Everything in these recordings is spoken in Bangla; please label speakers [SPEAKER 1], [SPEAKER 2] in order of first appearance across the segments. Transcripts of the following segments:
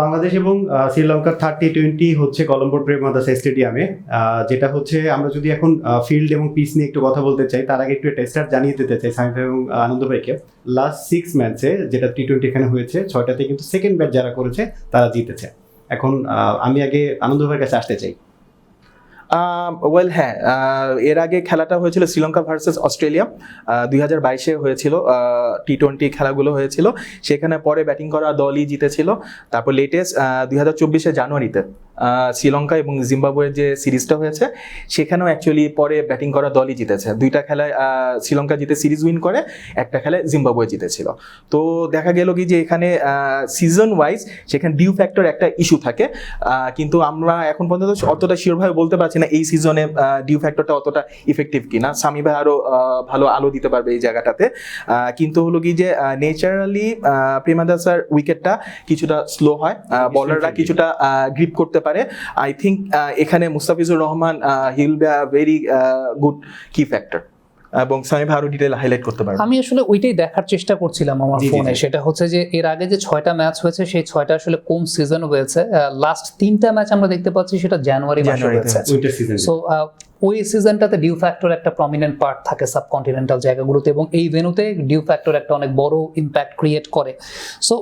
[SPEAKER 1] বাংলাদেশ এবং শ্রীলঙ্কার শ্রীলঙ্কার থার্টি টোয়েন্টি হচ্ছে কলম্বোর প্রেম মাদাসা স্টেডিয়ামে। যেটা হচ্ছে আমরা যদি এখন ফিল্ড এবং পিচ নিয়ে একটু কথা বলতে চাই, তার আগে একটু টেস্টার জানিয়ে দিতে চাই সামিফ এবং আনন্দ ভাইকে। লাস্ট সিক্স ম্যাচে যেটা টি টোয়েন্টি এখানে হয়েছে, ছয়টাতে কিন্তু সেকেন্ড ব্যাট যারা করেছে, তারা জিতেছে। এখন আমি আগে আনন্দ ভাইয়ের কাছে আসতে চাই।
[SPEAKER 2] ওয়েল হ্যাঁ এর আগে খেলাটা হয়েছিল শ্রীলঙ্কা ভার্সেস অস্ট্রেলিয়া। দুই হাজার বাইশে হয়েছিল টি টোয়েন্টি খেলাগুলো হয়েছিল। সেখানে পরে ব্যাটিং করা দলই জিতেছিল। তারপর লেটেস্ট দুই হাজার চব্বিশে জানুয়ারিতে। শ্রীলঙ্কা এবং জিম্বাবুয়ের যে সিরিজটা হয়েছে সেখানেও অ্যাকচুয়ালি পরে ব্যাটিং করা দলই জিতেছে। দুইটা খেলায় শ্রীলঙ্কা জিতে সিরিজ উইন করে একটা খেলায় জিম্বাবুয়ে জিতেছিল। তো দেখা গেল কি যে এখানে সিজন ওয়াইজ সেখানে ডিউ ফ্যাক্টর একটা ইস্যু থাকে। কিন্তু আমরা এখন পর্যন্ত অতটা শিওরভাবে বলতে পারছি না এই সিজনে ডিউ ফ্যাক্টরটা অতটা ইফেক্টিভ কিনা। সামি ভাই আরও আহ, ভালো আলো দিতে পারবে এই জায়গাটাতে। কিন্তু হলো কি যে নেচারালি প্রেমাদাসার উইকেটটা কিছুটা স্লো হয়। বলাররা কিছুটা গ্রিপ করতে পারে। আই থিঙ্ক এখানে Mustafizur Rahman will be a very good key factor এবং ভাই আরও ডিটেল হাইলাইট করতে পারবে।
[SPEAKER 3] আমি আসলে ওইটাই দেখার চেষ্টা করছিলাম আমার ফোনে। সেটা হচ্ছে যে এর আগে যে ছয়টা ম্যাচ হয়েছে সেই ছয়টা আসলে কোন সিজন হয়েছে? লাস্ট তিনটা ম্যাচ আমরা দেখতে পাচ্ছি সেটা জানুয়ারি মাসে হয়েছে। সো ওই সিজনটাতে ডিউ ফ্যাক্টর একটা প্রমিনেন্ট পার্ট থাকে সাবকন্টিনেন্টাল জায়গাগুলোতে এবং এই ভেনুতে ডিউ ফ্যাক্টর একটা অনেক বড় ইম্প্যাক্ট ক্রিয়েট করে। সো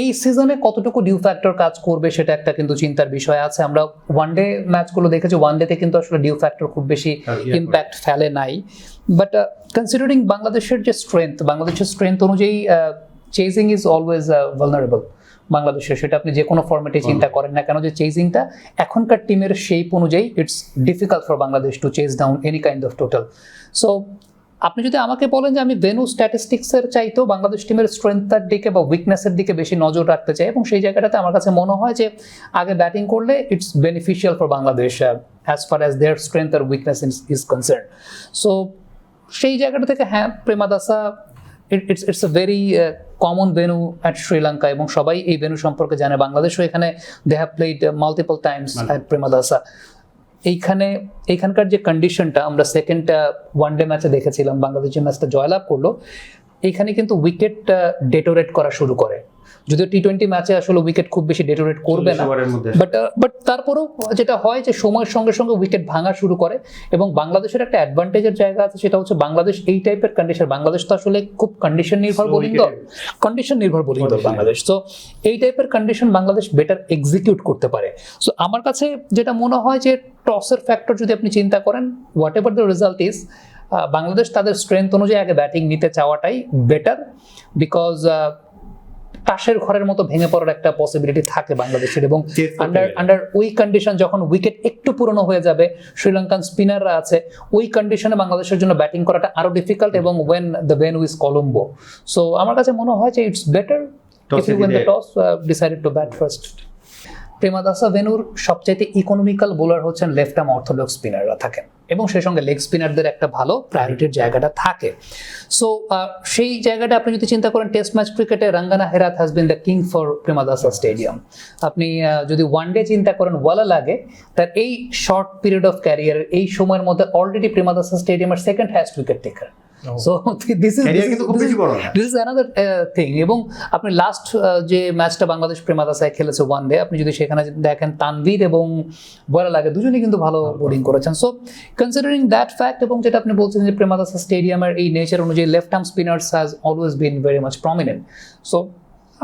[SPEAKER 3] এই সিজনে কতটুকু ডিউ ফ্যাক্টর কাজ করবে সেটা একটা কিন্তু চিন্তার বিষয় আছে। আমরা ওয়ানডে ম্যাচগুলো দেখেছি ওয়ানডেতে কিন্তু আসলে ডিউ ফ্যাক্টর খুব বেশি ইম্প্যাক্ট ফেলে নাই। বাট কনসিডারিং বাংলাদেশের যে স্ট্রেংথ বাংলাদেশের স্ট্রেংথ অনুযায়ী চেজিং ইজ অলওয়েজ ভালনারেবল বাংলাদেশের সেটা আপনি যে কোনো ফর্মেটে চিন্তা করেন না কেন যে চেজিংটা এখনকার টিমের শেপ অনুযায়ী it's difficult for Bangladesh to chase down any kind of total so আপনি যদি আমাকে বলেন যে আমি ভেনু স্ট্যাটিস্টিক্সের চাইতেও বাংলাদেশ টিমের স্ট্রেংথটার দিকে বা উইকনেসের দিকে বেশি নজর রাখতে চাই এবং সেই জায়গাটাতে আমার কাছে মনে হয় যে আগে ব্যাটিং করলে it's beneficial for Bangladesh as far as their strength R weakness is concern so সেই জায়গাটা থেকে হ্যাঁ Premadasa it's it's a very common venue at Sri Lanka এবং সবাই এই ভেনু সম্পর্কে জানে। বাংলাদেশও এখানে they have played multiple times at Premadasa এইখানে, এইখানকার যে কন্ডিশনটা আমরা সেকেন্ড ওয়ান ডে ম্যাচে দেখেছিলাম বাংলাদেশ যে ম্যাচটা জয়লাভ করল। এইখানে কিন্তু উইকেটটা ডেটোরেট করা শুরু করে। যদিও টি টোয়েন্টি ম্যাচে আসলে উইকেট খুব বেশি ডেটোরেট করবে না। বাট বাট তারপরেও যেটা হয় যে সময়ের সঙ্গে সঙ্গে উইকেট ভাঙা শুরু করে এবং বাংলাদেশের একটা অ্যাডভান্টেজের জায়গা আছে সেটা হচ্ছে বাংলাদেশ এই টাইপের কন্ডিশন বাংলাদেশ তো আসলে খুব কন্ডিশন নির্ভর বোলিং দল। কন্ডিশন নির্ভর বোলিং দল বাংলাদেশ। তো এই টাইপের কন্ডিশন বাংলাদেশ বেটার এক্সিকিউট করতে পারে। সো আমার কাছে যেটা মনে হয় যে টসের ফ্যাক্টর যদি আপনি চিন্তা করেন whatever the result is Bangladesh তাদের স্ট্রেংথ অনুযায়ী আগে ব্যাটিং নিতে চাওয়াটাই বেটার বিকজ তাসের ঘরের মতো ভেঙে পড়ার একটা পসিবিলিটি থাকে বাংলাদেশের এবং আন্ডার আন্ডার ওই কন্ডিশন যখন উইকেট একটু পুরনো হয়ে যাবে শ্রীলঙ্কান স্পিনাররা আছে ওই কন্ডিশনে বাংলাদেশের জন্য ব্যাটিং করাটা আরও ডিফিকাল্ট এবং when the venue is Colombo so আমার কাছে মনে হয় যে it's better if you win the toss decided to bat first Premadasa ভেনুর সবচাইতে ইকোনমিক্যাল বোলার হচ্ছেন লেফট আর্ম অর্থোডক্স স্পিনাররা থাকেন। এবং সেই সঙ্গে লেগ স্পিনারদের একটা ভালো প্রায়োরিটির জায়গাটা থাকে। সো সেই জায়গাটা আপনি যদি চিন্তা করেন টেস্ট ম্যাচ ক্রিকেটে Rangana Herath has been the king for Premadasa stadium আপনি যদি ওয়ান ডে চিন্তা করেন ওয়ালা লাগে, তার এই শর্ট পিরিয়ড অফ ক্যারিয়ার এই সময়ের মধ্যে অলরেডি প্রেমাদাসা স্টেডিয়ামের second highest wicket taker so this is. This another thing এবং আপনি লাস্ট যে ম্যাচটা বাংলাদেশ প্রেমাদাসায় খেলেছে ওয়ান ডে আপনি যদি সেখানে দেখেন তানভীর এবং বয়লা লাগে দুজনেই কিন্তু ভালো বোলিং করেছেন। সো কনসিডারিং দ্যাট ফ্যাক্ট এবং যেটা আপনি বলছেন যে প্রেমাদাসা স্টেডিয়ামের এই নেচার অনুযায়ী left arm spinners has always been very much prominent so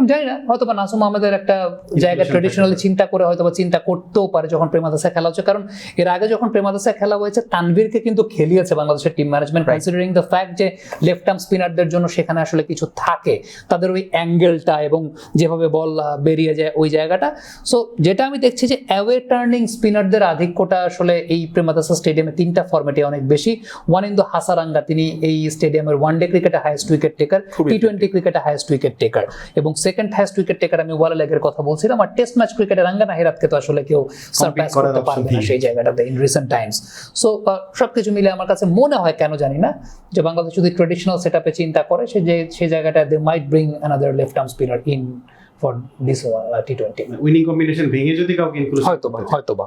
[SPEAKER 3] আমি জানি না হয়তো বা নাসুম আহমেদের একটা জায়গা ট্রেডিশনালি চিন্তা করে। হয়তো বা চিন্তা করতেও পারে যখন প্রেমাদাসা খেলা হচ্ছে। কারণ এর আগে যখন প্রেমাদাসা খেলা হয়েছে তানভীরকে কিন্তু খেলিয়েছে বাংলাদেশের team management considering the fact যে লেফট আর্ম স্পিনারদের জন্য সেখানে আসলে কিছু থাকে। তাদের ওই অ্যাঙ্গেলটা এবং যেভাবে বল বেরিয়ে যায় ওই জায়গাটা। সো যেটা আমি দেখছি যে অ্যাওয়ে টার্নিং স্পিনারদের আধিক্যটা আসলে এই প্রেমাদাসা স্টেডিয়ামে তিনটা ফর্মেটে অনেক বেশি। ওয়ান ইন দ্য হাসারাঙ্গা তিনি এই স্টেডিয়ামের ওয়ান ডে ক্রিকেটে highest wicket taker T twenty ক্রিকেটে হাইয়েস্ট উইকেট টেকার এবং সেকেন্ড হাইয়েস্ট উইকেট টেকার আমি ওয়ালা লেগের কথা বলছিলাম আর টেস্ট ম্যাচ ক্রিকেটে রাঙ্গানা হেরাতকে তো আসলে কেউ সারপ্রাইজ করতে পারবে না সেই জায়গাটাতে ইন রিসেন্ট টাইমস সো সবকিছু মিলে আমার কাছে মনে হয় কেন জানি না যে বাংলাদেশ যদি ট্রেডিশনাল সেট আপে চিন্তা করে সে যে সেই জায়গাটা they might bring another left arm spinner in for this T twenty
[SPEAKER 1] winning combination ভেঙে যদি কাউকে ইনক্লুড
[SPEAKER 3] হয়তো বা হয়তো বা